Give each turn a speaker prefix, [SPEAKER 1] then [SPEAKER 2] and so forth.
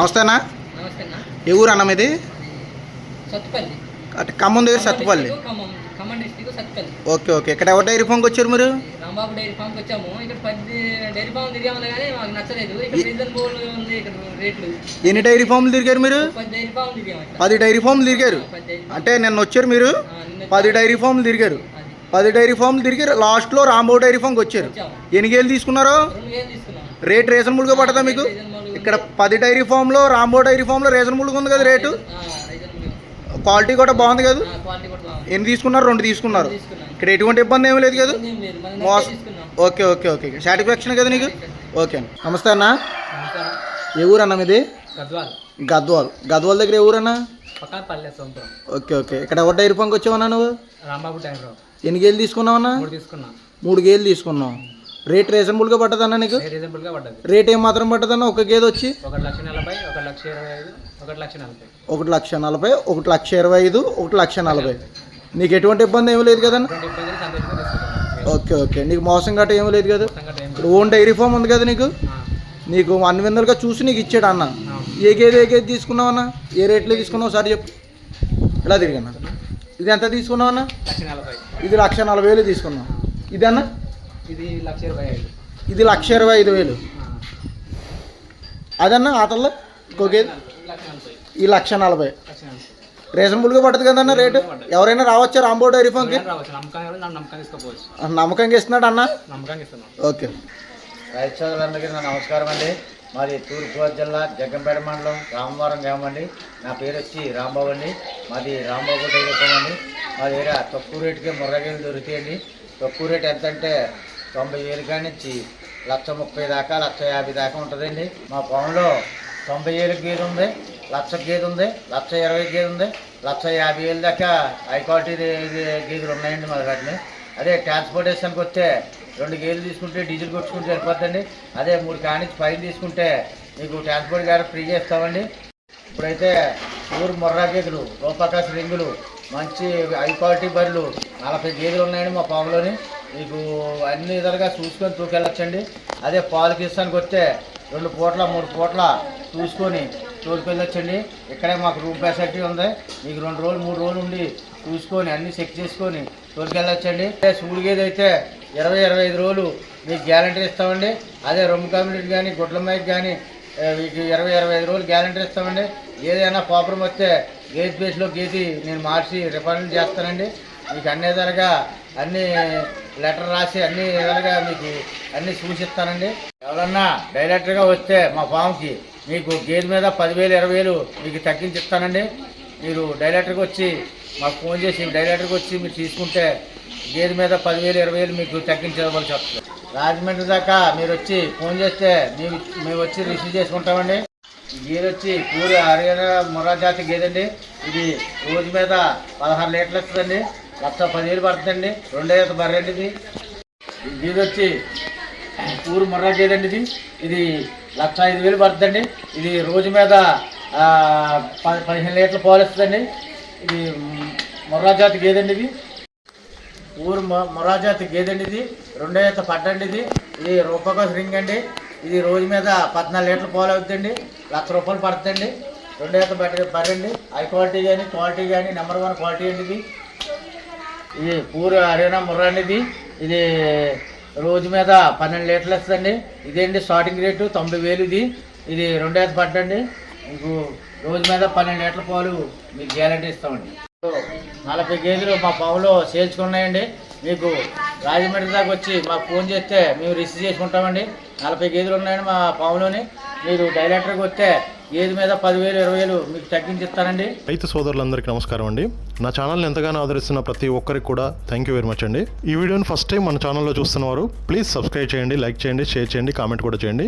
[SPEAKER 1] నమస్తేనా?
[SPEAKER 2] నమస్తే అన్న
[SPEAKER 1] ఏ ఊరు అన్న మీది
[SPEAKER 2] సత్తుపల్లి.
[SPEAKER 1] అంటే ఖమ్మం దగ్గర Sathupalli.
[SPEAKER 2] District Khammam Khammam district Sathupalli.
[SPEAKER 1] Okay okay. ఇక్కడ ఎవరు డైరీ ఫామ్కి వచ్చారు మీరు?
[SPEAKER 2] రాంబాబు డైరీ ఫామ్కి వచ్చాము. ఇక్కడ పది డైరీ ఫామ్ తిరిగాము కానీ మాకు నచ్చలేదు. ఇక్కడ రీజనబుల్ ఉంది ఇక్కడ రేట్లు.
[SPEAKER 1] ఎన్ని డైరీ ఫామ్లు తిరిగారు మీరు?
[SPEAKER 2] పది డైరీ ఫామ్ తిరిగాము ఇక్కడ.
[SPEAKER 1] పది డైరీ ఫామ్లు తిరిగారు? అంటే నిన్న వచ్చారు మీరు? పది డైరీ ఫామ్లు తిరిగారు. పది డైరీ ఫామ్లు తిరిగి లాస్ట్లో రాంబో డైరీ ఫామ్కి వచ్చారు. ఎన్ని గేలు తీసుకున్నారు? రేట్ రీజనబుల్గా పడుతుందా మీకు? ఇక్కడ పది డైరీ ఫామ్లో రాంబో డైరీ ఫామ్లో రీజనబుల్గా ఉంది కదా రేటు? క్వాలిటీ కూడా బాగుంది కదా? ఎన్ని తీసుకున్నారు? రెండు తీసుకున్నారు.
[SPEAKER 2] తీసుకున్నాం.
[SPEAKER 1] ఇక్కడ ఎటువంటి ఇబ్బంది ఏమీ లేదు కదా? మోస ఓకే ఓకే ఓకే సాటిస్ఫాక్షన్ కదా నీకు? ఓకే అన్న నమస్తే అన్న. ఏ ఊరు అన్న మీది?
[SPEAKER 2] గద్వాల్.
[SPEAKER 1] గద్వాల్. దగ్గర ఏ ఊరన్నా? Okay okay. ఇక్కడ ఎవరు డైరీ ఫామ్కి వచ్చావన్నా నువ్వు? ఎన్ని గేలు తీసుకున్నావన్నా?
[SPEAKER 2] మూడు తీసుకున్నాం.
[SPEAKER 1] మూడు గేలు తీసుకున్నావు. రేట్ రీజనబుల్గా పట్టదన్నా నీకు?
[SPEAKER 2] రీజనబుల్గా పడ్డది.
[SPEAKER 1] రేట్ ఏం మాత్రం పట్టదన్నా ఒక గేదె వచ్చి?
[SPEAKER 2] ఒకటి లక్ష నలభై ఒక లక్ష ఇరవై ఐదు ఒకటి లక్ష నలభై.
[SPEAKER 1] ఒకటి లక్ష నలభై ఒకటి లక్ష ఇరవై ఐదు ఒకటి లక్ష నలభై. నీకు ఎటువంటి ఇబ్బంది ఏమీ లేదు కదన్నా? Okay okay. నీకు మోసం గట్ట ఏమీ లేదు కదా? ఇప్పుడు ఓన్ డైరీ ఫామ్ ఉంది కదా నీకు? నీకు అన్ని విందలుగా చూసి నీకు ఇచ్చాడు అన్న. ఏ గేదె ఏ గేదె తీసుకున్నావు అన్న ఏ రేట్లో తీసుకున్నావు? సార్ చెప్పు. ఇలా తిరిగన్నా ఇది ఎంత తీసుకున్నావు అన్న ఇది లక్ష నలభై వేలు తీసుకున్నావు. ఇది అన్న
[SPEAKER 2] ఇది లక్ష ఇరవై ఐదు.
[SPEAKER 1] ఇది లక్ష ఇరవై ఐదు వేలు. అదన్న ఆటల్లో ఇంకో గేదె
[SPEAKER 2] లక్ష నలభై.
[SPEAKER 1] ఈ లక్ష నలభై. రీజనబుల్గా పడుతుంది కదన్న రేటు? ఎవరైనా రావచ్చా రాంబో డైరీ ఫామ్కి నమ్మకంగా ఇస్తున్నాడు అన్న?
[SPEAKER 2] నమ్మకంగా ఇస్తున్నాం
[SPEAKER 1] ఓకే.
[SPEAKER 3] రైతు సోదరులందరికీ నా నమస్కారం అండి. మాది తూర్పుగోదావరి జిల్లా జగ్గంపేట మండలం రామవరం గ్రామం అండి. నా పేరు వచ్చి రాంబాబు అండి. మాది రాంబాబు డైరీ అండి. మా దగ్గర తక్కువ రేటుకే ముర్రగేలు దొరుకుతాయండి. తక్కువ రేట్ ఎంత అంటే తొంభై వేలు కాడి నుంచి లక్ష ముప్పై దాకా లక్ష యాభై దాకా ఉంటుందండి. మా పొలంలో తొంభై వేలు గేదె ఉంది లక్ష గేదె ఉంది లక్ష ఇరవై గేదె ఉంది లక్ష యాభై వేలు దాకా హై క్వాలిటీ గేదెలు ఉన్నాయండి మా కాటిని అదే ట్రాన్స్పోర్టేషన్కి వస్తే రెండు గేలు తీసుకుంటే డీజిల్ కొట్టుకుంటే సరిపోతుందండి అదే మూడు కానిచ్చి పైన తీసుకుంటే మీకు ట్రాన్స్పోర్ట్ గారు ఫ్రీ చేస్తామండి. ఇప్పుడైతే ఊరు మొర్రా గేదెలు రూపాకాశ రింగులు మంచి హై క్వాలిటీ బర్రెలు నలభై గేదెలు ఉన్నాయండి మా పాములోని మీకు అన్ని విధాలుగా చూసుకొని తూకెళ్ళొచ్చండి. అదే పాలు తీసానికి వస్తే రెండు పూట్ల మూడు పూట్ల చూసుకొని తోలుకెళ్ళొచ్చండి. ఇక్కడే మాకు రూమ్ ఫెసిలిటీ ఉంది. మీకు రెండు రోజులు మూడు రోజులు ఉండి చూసుకొని అన్ని చెక్ చేసుకొని తోలుకెళ్ళొచ్చండి. అదే సూడి గేదె అయితే ఇరవై ఇరవై ఐదు రోజులు మీకు గ్యారంటీ ఇస్తామండి. అదే రొమ్ము కమ్యూనిటీ కానీ గుడ్ల మైక్ కానీ మీకు ఇరవై ఇరవై ఐదు రోజులు గ్యారంటీ ఇస్తామండి. ఏదైనా ప్రాబ్లం వస్తే గేజ్ బేస్లో గేది నేను మార్చి రిఫండ్ చేస్తానండి. మీకు అన్ని విధాలుగా అన్ని లెటర్ రాసి అన్ని విధాలుగా మీకు అన్ని సూచిస్తానండి ఎవరన్నా డైరెక్ట్గా వస్తే మా ఫామ్కి మీకు గేదె మీద పదివేలు ఇరవై వేలు మీకు తగ్గించి ఇస్తానండి మీరు డైరెక్టర్కి వచ్చి మాకు ఫోన్ చేసి డైరెక్టర్కి వచ్చి మీరు తీసుకుంటే గేదె మీద పదివేలు ఇరవై వేలు మీకు తగ్గించవలసి వస్తుంది రాజమండ్రి దాకా మీరు వచ్చి ఫోన్ చేస్తే మేము మేము వచ్చి రిసీవ్ చేసుకుంటామండి. గేదె వచ్చి పూరి హర్యానా మురాజాతి జాతి గేదె అండి ఇది రోజు మీద పదహారు లీటర్లు వస్తుందండి. లక్ష పదివేలు పడుతుందండి. రెండో ఈత బర్రె ఇది వచ్చి ఊరు మొర్రా గేదె ఇది ఇది లక్ష ఐదు వేలు పడుతుందండి. ఇది రోజు మీద పది పదిహేను లీటర్లు పాలు ఇస్తుందండి. ఇది మ్, మొర్రా జాతి గేదె అండి ఇది ఊరు మొ- మొరాజాతి గేదండి ఇది రెండో ఈత పడ్డండి ఇది ఇది రూపాయకోస రింగ్ అండి. ఇది రోజు మీద పద్నాలుగు లీటర్లు పాలు అవుతుందండి. లక్ష రూపాయలు పడుతుందండి. రెండు ఈత పడ్డ పడండి హై క్వాలిటీ కానీ క్వాలిటీ కానీ నెంబర్ వన్ క్వాలిటీ అండి ఇది ఇది పూర్ అరేనా ముర్రా అనేది. ఇది రోజు మీద పన్నెండు లీటర్లు ఇస్తుందండి ఇదేంటి స్టార్టింగ్ రేటు తొంభై వేలు ఇది. ఇది రెండు వేల పడ్డండి. మీకు రోజు మీద పన్నెండు లీటర్ల పాలు మీకు గ్యారంటీ ఇస్తామండి. నలభై కేజీలు మా పావులో చేర్చుకున్నాయండి మీకు రాజమండ్రి దాకా వచ్చి మాకు ఫోన్ చేస్తే మేము రిసీవ్ చేసుకుంటామండి. నలభై కేజీలు ఉన్నాయండి మా పావులోని. మీరు డైరెక్టర్కి వస్తే ఏది మీద పదివేలు ఇరవై వేలు మీకు తగ్గించి ఇస్తానండి
[SPEAKER 4] రైతు సోదరులందరికీ నమస్కారం అండి. నా ఛానల్ని ఎంతగానో ఆదరిస్తున్న ప్రతి ఒక్కరికి కూడా థ్యాంక్ యూ వెరీ మచ్ అండి. ఈ వీడియోని ఫస్ట్ టైం మన ఛానల్లో చూస్తున్నవారు ప్లీజ్ సబ్స్క్రైబ్ చేయండి లైక్ చేయండి షేర్ చేయండి కామెంట్ కూడా చేయండి.